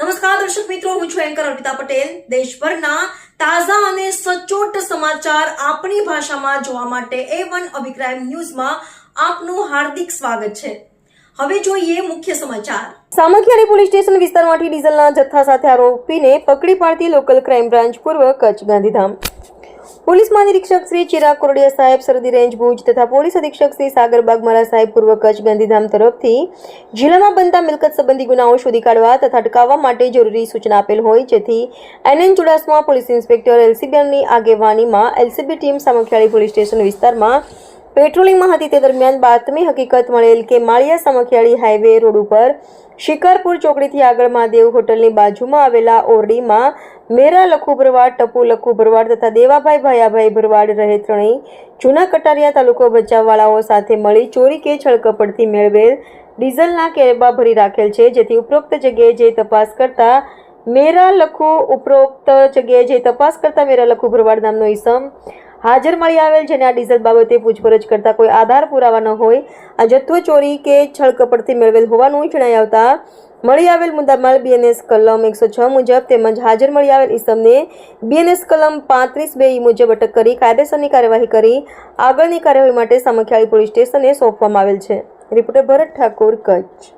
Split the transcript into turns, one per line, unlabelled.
નમસ્કાર, દર્શક મિત્રો, હું છું એન્કર અર્પિતા પટેલ. દેશભરના તાજા અને સચોટ સમાચાર આપણી ભાષામાં જોવા માટે એ વન અભિપ્રાય ન્યૂઝમાં આપનું હાર્દિક સ્વાગત છે. હવે જોઈએ મુખ્ય સમાચાર. સામખિયાળી પોલીસ સ્ટેશન વિસ્તારમાંથી ડીઝલના જથ્થા સાથે આરોપીને પકડી પાડતી લોકલ ક્રાઇમ બ્રાન્ચ પૂર્વ કચ્છ ગાંધીધામ. પોલીસ મહાનિરીક્ષક શ્રી ચિરાગ કોરડિયા સાહેબ સરદી રેન્જ ભુજ તથા પોલીસ અધિક્ષક શ્રી સાગર બાગમારા સાહેબ પૂર્વ કચ્છ ગાંધીધામ તરફથી જિલ્લામાં બનતા મિલકત સંબંધી ગુનાઓ શોધી કાઢવા તથા અટકાવવા માટે જરૂરી સૂચના આપેલ હોય, જેથી એનએન ચુડાસમા પોલીસ ઇન્સ્પેક્ટર એલસીબીની આગેવાનીમાં LCB team Samakhiyali police station વિસ્તારમાં પેટ્રોલિંગમાં હતી. તે દરમિયાન બાતમી હકીકત મળેલ કે માળિયા સામખિયાળી હાઈવે રોડ ઉપર શિકારપુર ચોકડીથી આગળ મહાદેવ હોટલની બાજુમાં આવેલા ઓરડીમાં મેરા લખુ ભરવાડ, ટપુ લખુ ભરવાડ તથા દેવાભાઈ ભાયાભાઈ ભરવાડ રહે ત્રણેય જૂના કટારિયા તાલુકો બચાવવાળાઓ સાથે મળી ચોરી કે છળકપડથી મેળવેલ ડીઝલના કેરબા ભરી રાખેલ છે. જેથી ઉપરોક્ત જગ્યાએ જે તપાસ કરતા મેરા લખુ, ઉપરોક્ત જગ્યાએ જે તપાસ કરતા મેરા લખુ ભરવાડ નામનો ઈસમ હાજર મળી આવેલ જેને આ ડીઝલ બાબતે પૂછપરછ કરતા કોઈ આધાર પુરાવા ન હોય. આ જથ્થો ચોરી કે છળકપડથી મેળવેલ હોવાનું જણાઈ આવતા મળી આવેલ મુદ્દામાલ બીએનએસ કલમ એકસો છ મુજબ તેમજ હાજર મળી આવેલ ઈસમને બીએનએસ કલમ પાંત્રીસ બે મુજબ અટક કરી કાયદેસરની કાર્યવાહી કરી આગળની કાર્યવાહી માટે સામખિયાળી પોલીસ સ્ટેશને સોંપવામાં આવેલ છે. રિપોર્ટર ભરત ઠાકોર, કચ્છ.